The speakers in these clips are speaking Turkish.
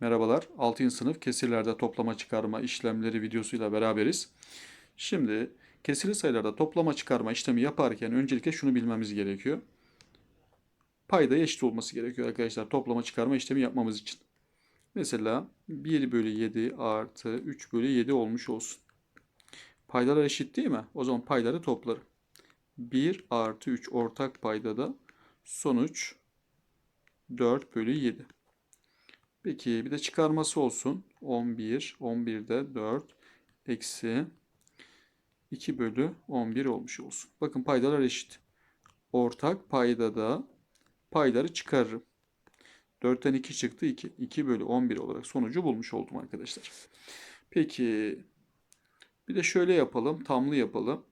Merhabalar. 6. sınıf kesirlerde toplama çıkarma işlemleri videosuyla beraberiz. Şimdi kesirli sayılarda toplama çıkarma işlemi yaparken öncelikle şunu bilmemiz gerekiyor. Payda eşit olması gerekiyor arkadaşlar toplama çıkarma işlemi yapmamız için. Mesela 1 bölü 7 artı 3 bölü 7 olmuş olsun. Paydalar eşit değil mi? O zaman payları toplarım. 1 artı 3 ortak paydada sonuç 4 bölü 7. Peki bir de çıkarması olsun. 11, 11'de 4 eksi 2 bölü 11 olmuş olsun. Bakın paydalar eşit. Ortak paydada payları çıkarırım. 4'ten 2 çıktı 2. 2 bölü 11 olarak sonucu bulmuş oldum arkadaşlar. Peki bir de şöyle yapalım. Tamlı yapalım.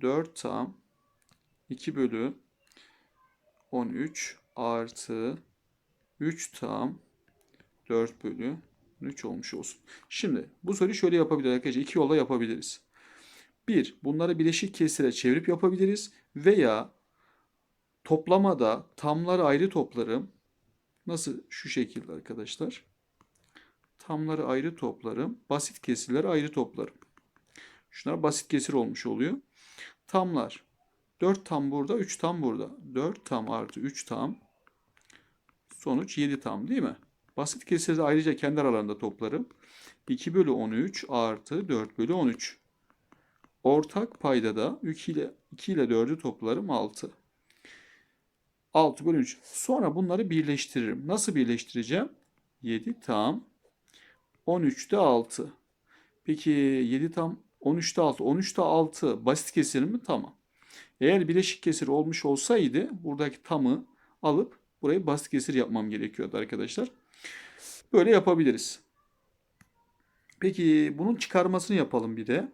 4 tam 2 bölü 13 artı 3 tam 4 bölü 3 olmuş olsun. Şimdi bu soruyu şöyle yapabiliriz arkadaşlar. İki yolla yapabiliriz. Bir, bunları bileşik kesire çevirip yapabiliriz. Veya toplamada tamları ayrı toplarım. Nasıl? Şu şekilde arkadaşlar. Tamları ayrı toplarım. Basit kesirleri ayrı toplarım. Şunlar basit kesir olmuş oluyor. Tamlar. 4 tam burada, 3 tam burada. 4 tam artı 3 tam. Sonuç 7 tam değil mi? Basit kesiri de ayrıca kendi aralarında toplarım. 2 bölü 13 artı 4 bölü 13. Ortak payda da 2 ile, 2 ile 4'ü toplarım 6. 6 bölü 3. Sonra bunları birleştiririm. Nasıl birleştireceğim? 7 tam 13'te 6. Peki 7 tam 13'te 6. 13'te 6 basit kesir mi? Tamam. Eğer bileşik kesir olmuş olsaydı buradaki tamı alıp burayı basit kesir yapmam gerekiyordu arkadaşlar. Böyle yapabiliriz. Peki bunun çıkarmasını yapalım bir de.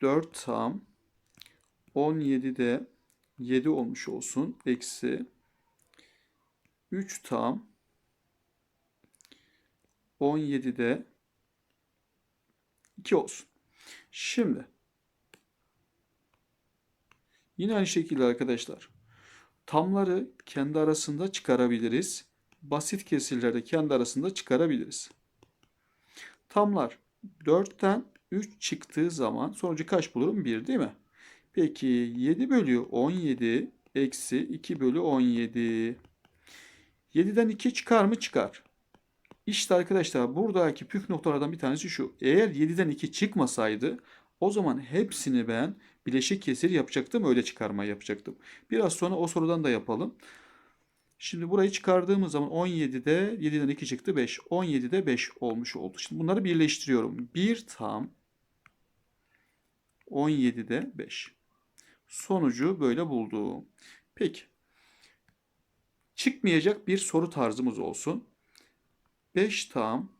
4 tam 17'de 7 olmuş olsun. Eksi 3 tam 17'de 2 olsun. Şimdi yine aynı şekilde arkadaşlar tamları kendi arasında çıkarabiliriz. Basit kesirleri kendi arasında çıkarabiliriz. Tamlar 4'ten 3 çıktığı zaman sonucu kaç bulurum? 1 değil mi? Peki 7 bölü 17 eksi 2 bölü 17. 7'den 2 çıkar mı? Çıkar. İşte arkadaşlar buradaki püf noktalardan bir tanesi şu. Eğer 7'den 2 çıkmasaydı o zaman hepsini ben bileşik kesir yapacaktım. Öyle çıkarma yapacaktım. Biraz sonra o sorudan da yapalım. Şimdi burayı çıkardığımız zaman 17'de 7'den 2 çıktı 5. 17'de 5 olmuş oldu. Şimdi bunları birleştiriyorum. 1 tam 17'de 5. Sonucu böyle buldum. Peki. Çıkmayacak bir soru tarzımız olsun. 5 tam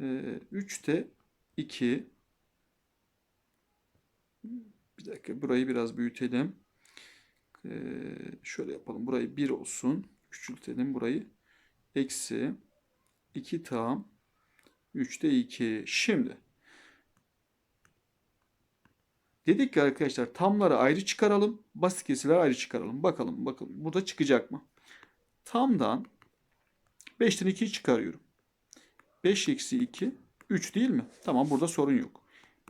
3'te 2 bir dakika burayı biraz büyütelim. Ee, şöyle yapalım. Burayı 1 olsun. Küçültelim burayı. Eksi 2 tam 3'te 2. Şimdi dedik ki arkadaşlar tamları ayrı çıkaralım. Basit kesirleri ayrı çıkaralım. Bakalım bakalım burada çıkacak mı? Tamdan 5'ten 2'yi çıkarıyorum. 5 eksi 2 3 değil mi? Tamam burada sorun yok.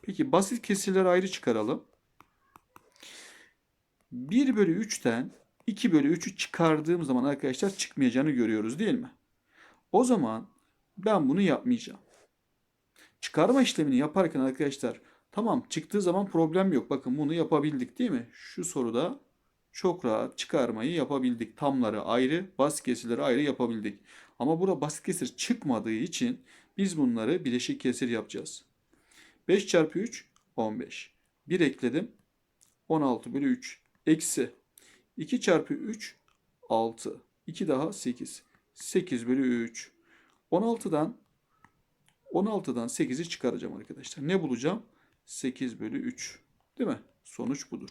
Peki basit kesirleri ayrı çıkaralım. 1 bölü 3'ten 2 bölü 3'ü çıkardığım zaman arkadaşlar çıkmayacağını görüyoruz değil mi? O zaman ben bunu yapmayacağım. Çıkarma işlemini yaparken arkadaşlar tamam çıktığı zaman problem yok. Bakın bunu yapabildik değil mi? Şu soruda çok rahat çıkarmayı yapabildik. Tamları ayrı, basit kesirleri ayrı yapabildik. Ama burada basit kesir çıkmadığı için biz bunları bileşik kesir yapacağız. 5 çarpı 3 15. 1 ekledim. 16 bölü 3 eksi 2 çarpı 3 6. 2 daha 8. 8 bölü 3. 16'dan 16'dan 8'i çıkaracağım arkadaşlar. Ne bulacağım? 8 bölü 3. Değil mi? Sonuç budur.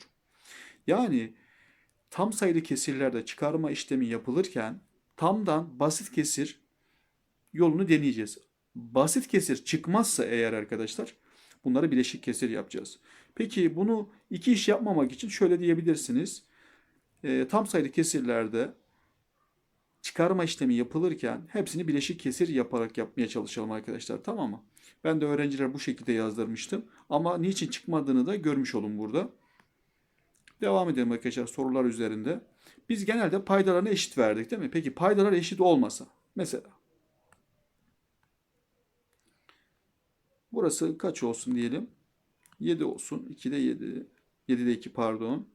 Yani tam sayılı kesirlerde çıkarma işlemi yapılırken tamdan basit kesir yolunu deneyeceğiz. Basit kesir çıkmazsa eğer arkadaşlar bunları bileşik kesir yapacağız. Peki bunu iki iş yapmamak için şöyle diyebilirsiniz. E, tam sayılı kesirlerde çıkarma işlemi yapılırken hepsini bileşik kesir yaparak yapmaya çalışalım arkadaşlar. Tamam mı? Ben de öğrenciler bu şekilde yazdırmıştım. Ama niçin çıkmadığını da görmüş olun burada. Devam edelim arkadaşlar sorular üzerinde. Biz genelde paydalarını eşit verdik değil mi? Peki paydalar eşit olmasa mesela burası kaç olsun diyelim? 7 olsun. 2'de 7. 7'de 2 pardon.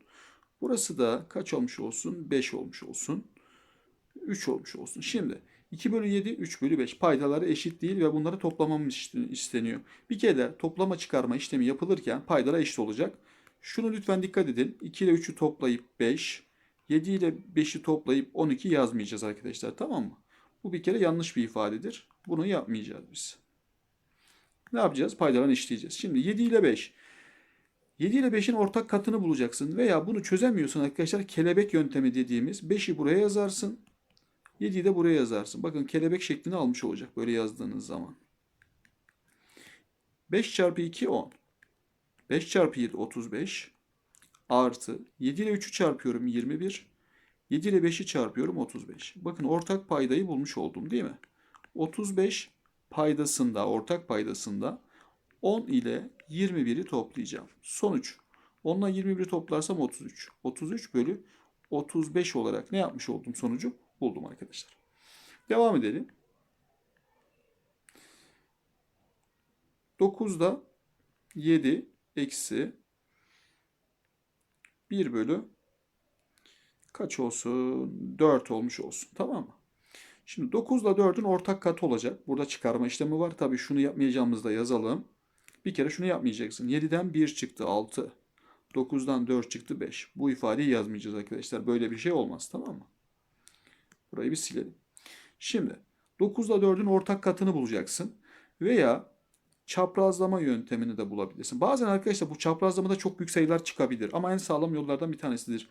Burası da kaç olmuş olsun? 5 olmuş olsun. 3 olmuş olsun. Şimdi 2 bölü 7, 3 bölü 5 paydaları eşit değil ve bunları toplamamız isteniyor. Bir kere toplama çıkarma işlemi yapılırken paydalar eşit olacak. Şunu lütfen dikkat edin. 2 ile 3'ü toplayıp 5, 7 ile 5'i toplayıp 12 yazmayacağız arkadaşlar tamam mı? Bu bir kere yanlış bir ifadedir. Bunu yapmayacağız biz. Ne yapacağız? Paydalarını eşitleyeceğiz. Şimdi 7 ile 5. 7 ile 5'in ortak katını bulacaksın. Veya bunu çözemiyorsun arkadaşlar. Kelebek yöntemi dediğimiz 5'i buraya yazarsın. 7'yi de buraya yazarsın. Bakın kelebek şeklini almış olacak böyle yazdığınız zaman. 5 çarpı 2 10. 5 çarpı 7 35. Artı 7 ile 3'ü çarpıyorum 21. 7 ile 5'i çarpıyorum 35. Bakın ortak paydayı bulmuş oldum değil mi? 35 paydasında, ortak paydasında 10 ile 21'i toplayacağım. Sonuç 10 ile 21'i toplarsam 33. 33 bölü 35 olarak ne yapmış oldum sonucu? Buldum arkadaşlar. Devam edelim. 9'da 7 eksi 1 bölü kaç olsun? 4 olmuş olsun. Tamam mı? Şimdi 9 ile 4'ün ortak katı olacak. Burada çıkarma işlemi var. Tabii şunu yapmayacağımızı da yazalım. Bir kere şunu yapmayacaksın. 7'den 1 çıktı 6. 9'dan 4 çıktı 5. Bu ifadeyi yazmayacağız arkadaşlar. Böyle bir şey olmaz tamam mı? Burayı bir silelim. Şimdi 9 ile 4'ün ortak katını bulacaksın. Veya çaprazlama yöntemini de bulabilirsin. Bazen arkadaşlar bu çaprazlamada çok büyük sayılar çıkabilir. Ama en sağlam yollardan bir tanesidir.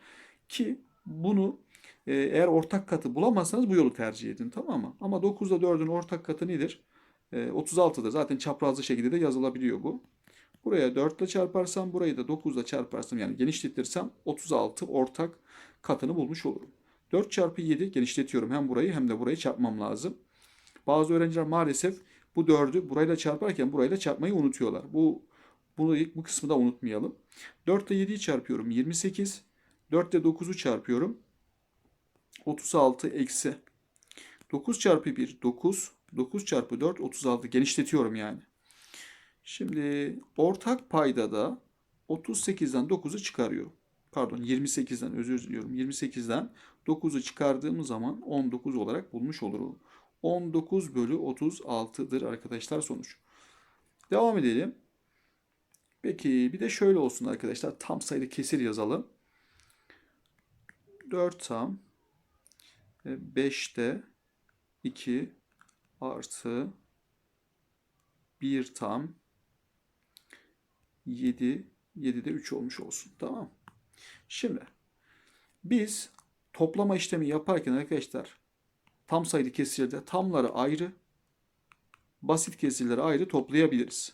Ki bunu eğer ortak katı bulamazsanız bu yolu tercih edin tamam mı? Ama 9 ile 4'ün ortak katı nedir? E, 36'da zaten çaprazlı şekilde de yazılabiliyor bu. Buraya 4 ile çarparsam burayı da 9 ile çarparsam yani genişletirsem 36 ortak katını bulmuş olurum. 4 çarpı 7 genişletiyorum. Hem burayı hem de burayı çarpmam lazım. Bazı öğrenciler maalesef bu 4'ü burayla çarparken burayla çarpmayı unutuyorlar. Bu bunu bu kısmı da unutmayalım. 4 ile 7'yi çarpıyorum 28. 4 ile 9'u çarpıyorum. 36 eksi 9 çarpı 1 9. 9 çarpı 4 36 genişletiyorum yani. Şimdi ortak payda da 38'den 9'u çıkarıyorum. Pardon 28'den özür diliyorum. 28'den 9'u çıkardığım zaman 19 olarak bulmuş olurum. 19 bölü 36'dır arkadaşlar sonuç. Devam edelim. Peki bir de şöyle olsun arkadaşlar. Tam sayılı kesir yazalım. 4 tam 5'te 2 artı 1 tam 7 7'de 3 olmuş olsun. Tamam. Şimdi biz toplama işlemi yaparken arkadaşlar tam sayılı kesirde tamları ayrı basit kesirleri ayrı toplayabiliriz.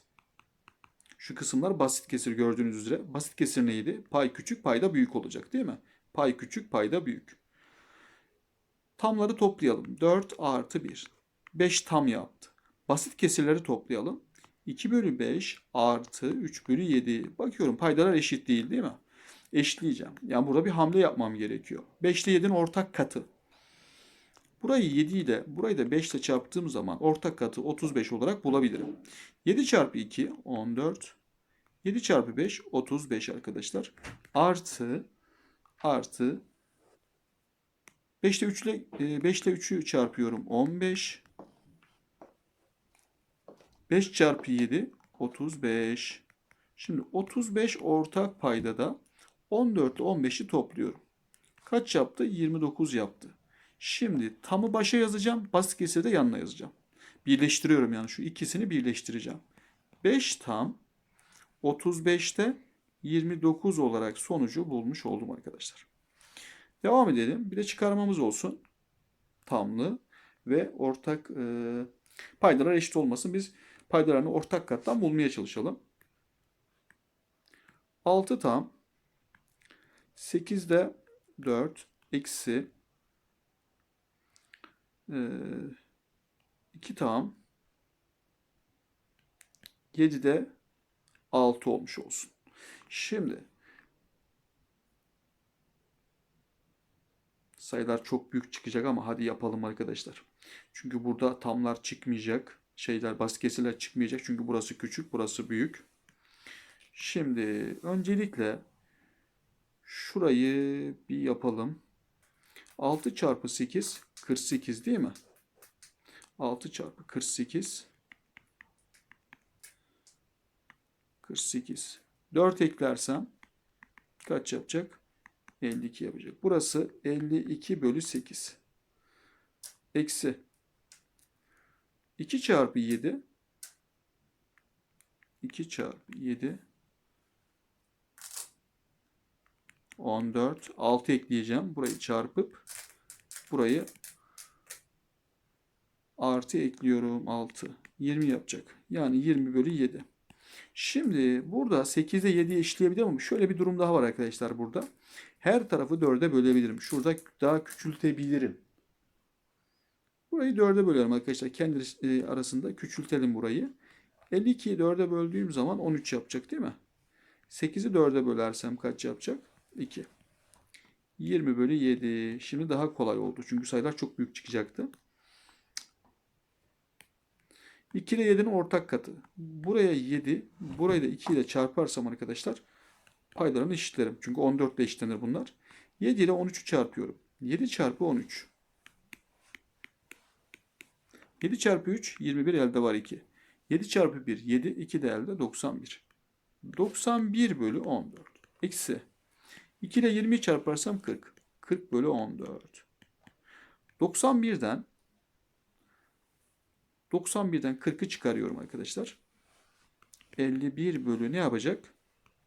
Şu kısımlar basit kesir gördüğünüz üzere. Basit kesir neydi? Pay küçük payda büyük olacak değil mi? Pay küçük payda büyük. Tamları toplayalım. 4 artı 1. 5 tam yaptı. Basit kesirleri toplayalım. 2 bölü 5 artı 3 bölü 7. Bakıyorum paydalar eşit değil değil mi? Eşitleyeceğim. Yani burada bir hamle yapmam gerekiyor. 5 ile 7'nin ortak katı. Burayı 7 ile burayı da 5 ile çarptığım zaman ortak katı 35 olarak bulabilirim. 7 çarpı 2 14. 7 çarpı 5 35 arkadaşlar. Artı artı 5 ile 3 ile 5 ile 3'ü çarpıyorum 15. 5 çarpı 7 35. Şimdi 35 ortak payda da 14 ile 15'i topluyorum. Kaç yaptı? 29 yaptı. Şimdi tamı başa yazacağım. Basit kesiri de yanına yazacağım. Birleştiriyorum yani şu ikisini birleştireceğim. 5 tam 35'te 29 olarak sonucu bulmuş oldum arkadaşlar. Devam edelim. Bir de çıkarmamız olsun. Tamlı ve ortak e, paydalar eşit olmasın. Biz paydalarını ortak kattan bulmaya çalışalım. 6 tam 8'de 4 eksi 2 tam 7'de 6 olmuş olsun. Şimdi sayılar çok büyük çıkacak ama hadi yapalım arkadaşlar. Çünkü burada tamlar çıkmayacak. Şeyler basit kesirler çıkmayacak. Çünkü burası küçük, burası büyük. Şimdi öncelikle şurayı bir yapalım. 6 çarpı 8 48 değil mi? 6 çarpı 48 48. 4 eklersem kaç yapacak? 52 yapacak. Burası 52 bölü 8. Eksi 2 çarpı 7 2 çarpı 7 14 6 ekleyeceğim. Burayı çarpıp burayı artı ekliyorum 6. 20 yapacak. Yani 20 bölü 7. Şimdi burada 8'e 7'ye eşitleyebilirim ama şöyle bir durum daha var arkadaşlar burada. Her tarafı 4'e bölebilirim. Şurada daha küçültebilirim. Burayı 4'e bölerim arkadaşlar. Kendi e, arasında küçültelim burayı. 52'yi 4'e böldüğüm zaman 13 yapacak değil mi? 8'i 4'e bölersem kaç yapacak? 2. 20 bölü 7. Şimdi daha kolay oldu. Çünkü sayılar çok büyük çıkacaktı. 2 ile 7'nin ortak katı. Buraya 7, burayı da 2 ile çarparsam arkadaşlar paylarını eşitlerim. Çünkü 14 ile eşitlenir bunlar. 7 ile 13'ü çarpıyorum. 7 çarpı 13. 7 çarpı 3 21 elde var 2. 7 çarpı 1 7 2 de elde 91. 91 bölü 14. Eksi. 2 ile 20'yi çarparsam 40. 40 bölü 14. 91'den 91'den 40'ı çıkarıyorum arkadaşlar. 51 bölü ne yapacak?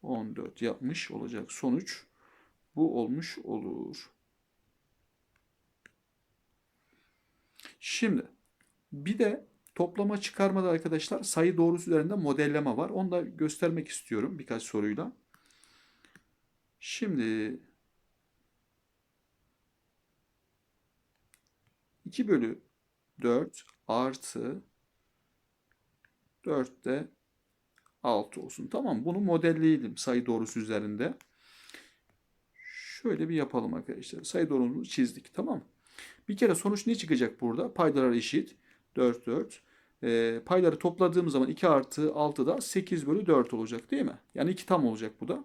14 yapmış olacak. Sonuç bu olmuş olur. Şimdi bir de toplama çıkarmada arkadaşlar sayı doğrusu üzerinde modelleme var. Onu da göstermek istiyorum birkaç soruyla. Şimdi 2 bölü 4 artı 4 de 6 olsun. Tamam bunu modelleyelim sayı doğrusu üzerinde. Şöyle bir yapalım arkadaşlar. Sayı doğrusunu çizdik. Tamam Bir kere sonuç ne çıkacak burada? Paydalar eşit. 4 4. E, payları topladığım zaman 2 artı 6 da 8 bölü 4 olacak değil mi? Yani 2 tam olacak bu da.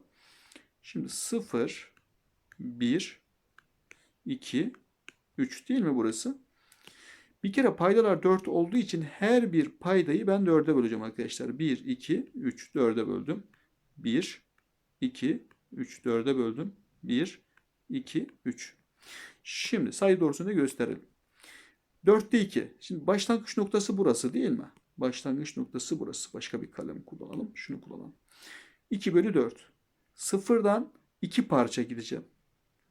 Şimdi 0, 1, 2, 3 değil mi burası? Bir kere paydalar 4 olduğu için her bir paydayı ben 4'e böleceğim arkadaşlar. 1, 2, 3, 4'e böldüm. 1, 2, 3, 4'e böldüm. 1, 2, 3. Şimdi sayı doğrusunu gösterelim. 4'te 2. Şimdi başlangıç noktası burası değil mi? Başlangıç noktası burası. Başka bir kalem kullanalım. Şunu kullanalım. 2 bölü 4. Sıfırdan 2 parça gideceğim.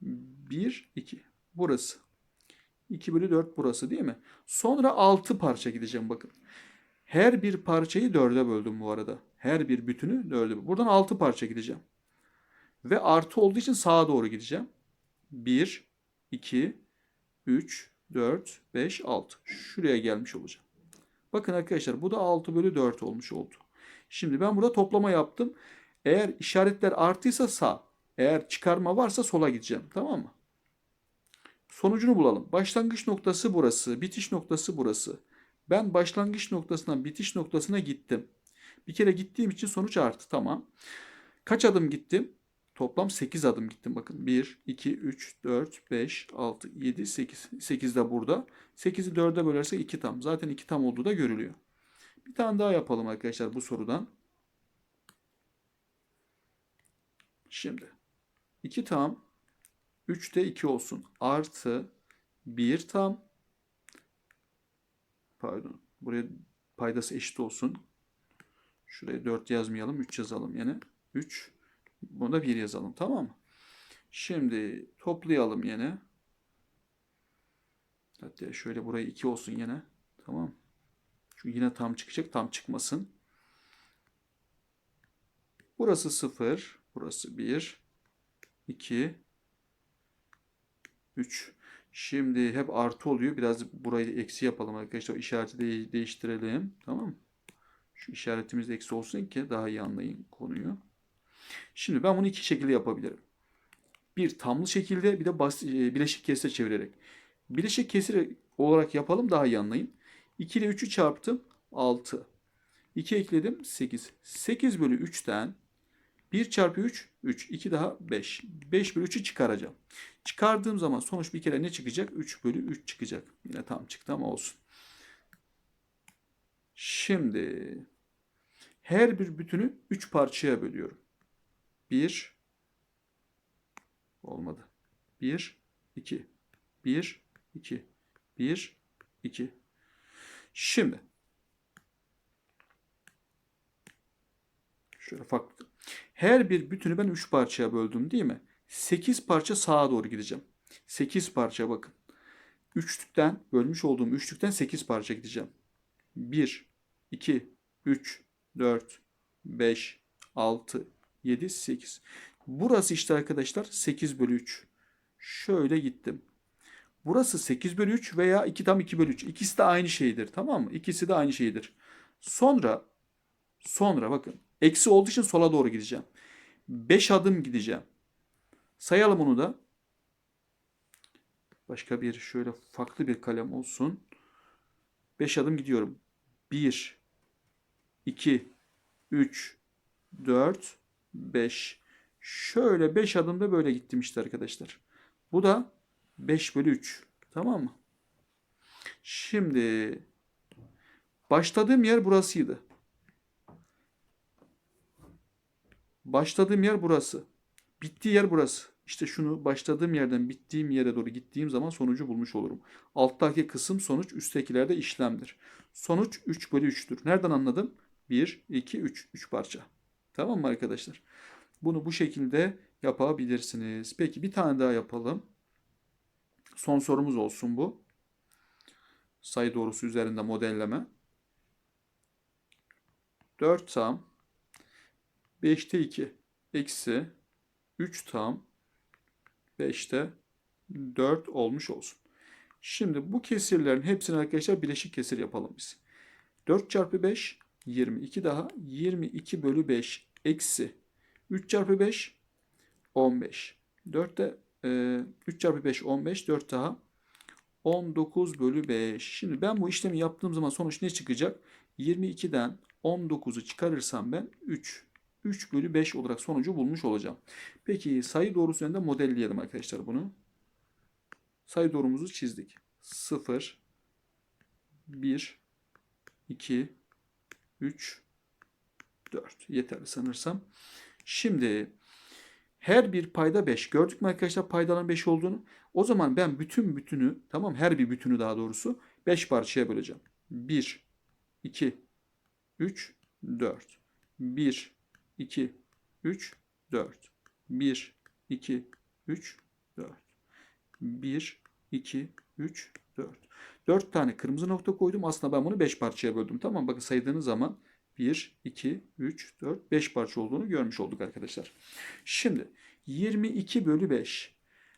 1, 2. Burası. 2 bölü 4 burası değil mi? Sonra 6 parça gideceğim bakın. Her bir parçayı 4'e böldüm bu arada. Her bir bütünü 4'e böldüm. Buradan 6 parça gideceğim. Ve artı olduğu için sağa doğru gideceğim. 1, 2, 3, 4, 5, 6. Şuraya gelmiş olacağım. Bakın arkadaşlar bu da 6 bölü 4 olmuş oldu. Şimdi ben burada toplama yaptım. Eğer işaretler artıysa sağ. Eğer çıkarma varsa sola gideceğim. Tamam mı? Sonucunu bulalım. Başlangıç noktası burası. Bitiş noktası burası. Ben başlangıç noktasından bitiş noktasına gittim. Bir kere gittiğim için sonuç arttı. Tamam. Kaç adım gittim? Toplam 8 adım gittim. Bakın 1, 2, 3, 4, 5, 6, 7, 8. 8 de burada. 8'i 4'e bölersek 2 tam. Zaten 2 tam olduğu da görülüyor. Bir tane daha yapalım arkadaşlar bu sorudan. Şimdi 2 tam 3'te 2 olsun. Artı 1 tam pardon buraya paydası eşit olsun. Şuraya 4 yazmayalım. 3 yazalım yine. 3 Buna 1 yazalım. Tamam mı? Şimdi toplayalım yine. Hatta şöyle buraya 2 olsun yine. Tamam. Çünkü yine tam çıkacak. Tam çıkmasın. Burası 0. Burası 1. 2. 3. Şimdi hep artı oluyor. Biraz burayı eksi yapalım arkadaşlar. İşareti de değiştirelim. Tamam mı? Şu işaretimiz eksi olsun ki daha iyi anlayın konuyu. Şimdi ben bunu iki şekilde yapabilirim. Bir tamlı şekilde bir de bas, e, bileşik kesire çevirerek. Bileşik kesir olarak yapalım daha iyi anlayın. 2 ile 3'ü çarptım 6. 2 ekledim 8. 8 bölü 3'ten 1 çarpı 3 3. 2 daha 5. 5 bölü 3'ü çıkaracağım. Çıkardığım zaman sonuç bir kere ne çıkacak? 3 bölü 3 çıkacak. Yine tam çıktı ama olsun. Şimdi her bir bütünü 3 parçaya bölüyorum. 1 olmadı. 1 2 1 2 1 2 Şimdi şöyle farklı. Her bir bütünü ben 3 parçaya böldüm değil mi? 8 parça sağa doğru gideceğim. 8 parça bakın. Üçlükten bölmüş olduğum üçlükten 8 parça gideceğim. 1 2 3 4 5 6 7 8. Burası işte arkadaşlar 8 bölü 3. Şöyle gittim. Burası 8 bölü 3 veya 2 tam 2 bölü 3. İkisi de aynı şeydir. Tamam mı? İkisi de aynı şeydir. Sonra sonra bakın. Eksi olduğu için sola doğru gideceğim. 5 adım gideceğim. Sayalım onu da. Başka bir şöyle farklı bir kalem olsun. 5 adım gidiyorum. 1 2 3 4 5 Şöyle 5 adımda böyle gittim işte arkadaşlar. Bu da 5 bölü 3. Tamam mı? Şimdi başladığım yer burasıydı. Başladığım yer burası. Bittiği yer burası. İşte şunu başladığım yerden bittiğim yere doğru gittiğim zaman sonucu bulmuş olurum. Alttaki kısım sonuç, üsttekilerde işlemdir. Sonuç 3 bölü 3'tür. Nereden anladım? 1, 2, 3. 3 parça. Tamam mı arkadaşlar? Bunu bu şekilde yapabilirsiniz. Peki bir tane daha yapalım. Son sorumuz olsun bu. Sayı doğrusu üzerinde modelleme. 4 tam 5'te 2 eksi 3 tam 5'te 4 olmuş olsun. Şimdi bu kesirlerin hepsini arkadaşlar bileşik kesir yapalım biz. 4 çarpı 5 22 daha 22 bölü 5 eksi 3 çarpı 5 15. 4 de e, 3 çarpı 5 15. 4 daha 19 bölü 5. Şimdi ben bu işlemi yaptığım zaman sonuç ne çıkacak? 22'den 19'u çıkarırsam ben 3. 3 bölü 5 olarak sonucu bulmuş olacağım. Peki sayı doğrusu üzerinde modelleyelim arkadaşlar bunu. Sayı doğrumuzu çizdik. 0, 1, 2, 3, 4. Yeterli sanırsam. Şimdi her bir payda 5. Gördük mü arkadaşlar paydaların 5 olduğunu? O zaman ben bütün bütünü tamam her bir bütünü daha doğrusu 5 parçaya böleceğim. 1, 2, 3, 4. 1, 2, 3, 4. 1, 2, 3, 4. 1, 2, 3, 4. 4 tane kırmızı nokta koydum. Aslında ben bunu 5 parçaya böldüm. Tamam Bakın saydığınız zaman 1, 2, 3, 4, 5 parça olduğunu görmüş olduk arkadaşlar. Şimdi 22 bölü 5.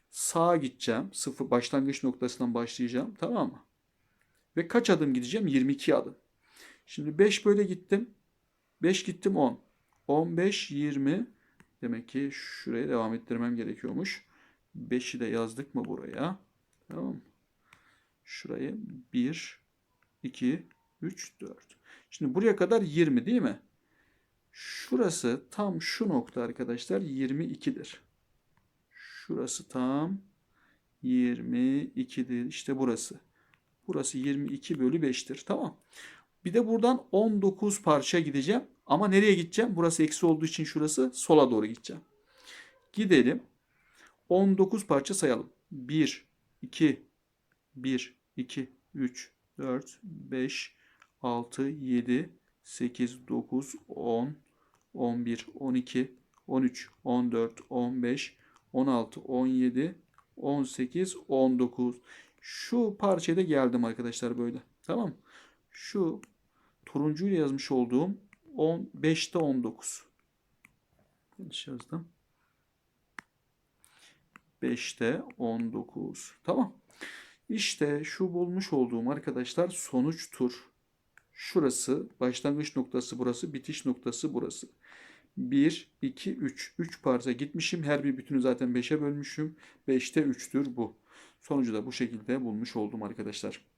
Sağa gideceğim. Sıfır başlangıç noktasından başlayacağım. Tamam mı? Ve kaç adım gideceğim? 22 adım. Şimdi 5 böyle gittim. 5 gittim 10. 15, 20. Demek ki şuraya devam ettirmem gerekiyormuş. 5'i de yazdık mı buraya? Tamam mı? Şuraya 1, 2, 3, 4. Şimdi buraya kadar 20 değil mi? Şurası tam şu nokta arkadaşlar 22'dir. Şurası tam 22'dir. İşte burası. Burası 22 bölü 5'tir. Tamam. Bir de buradan 19 parça gideceğim. Ama nereye gideceğim? Burası eksi olduğu için şurası sola doğru gideceğim. Gidelim. 19 parça sayalım. 1, 2, 1, 2, 3, 4, 5, 6, 7, 8, 9, 10, 11, 12, 13, 14, 15, 16, 17, 18, 19. Şu parçaya da geldim arkadaşlar böyle. Tamam. Şu turuncuyla yazmış olduğum 15'te 19. Yanlış yazdım. 5'te 19. Tamam. İşte şu bulmuş olduğum arkadaşlar sonuçtur. Şurası başlangıç noktası burası, bitiş noktası burası. 1, 2, 3. 3 parça gitmişim. Her bir bütünü zaten 5'e bölmüşüm. 5'te 3'tür bu. Sonucu da bu şekilde bulmuş oldum arkadaşlar.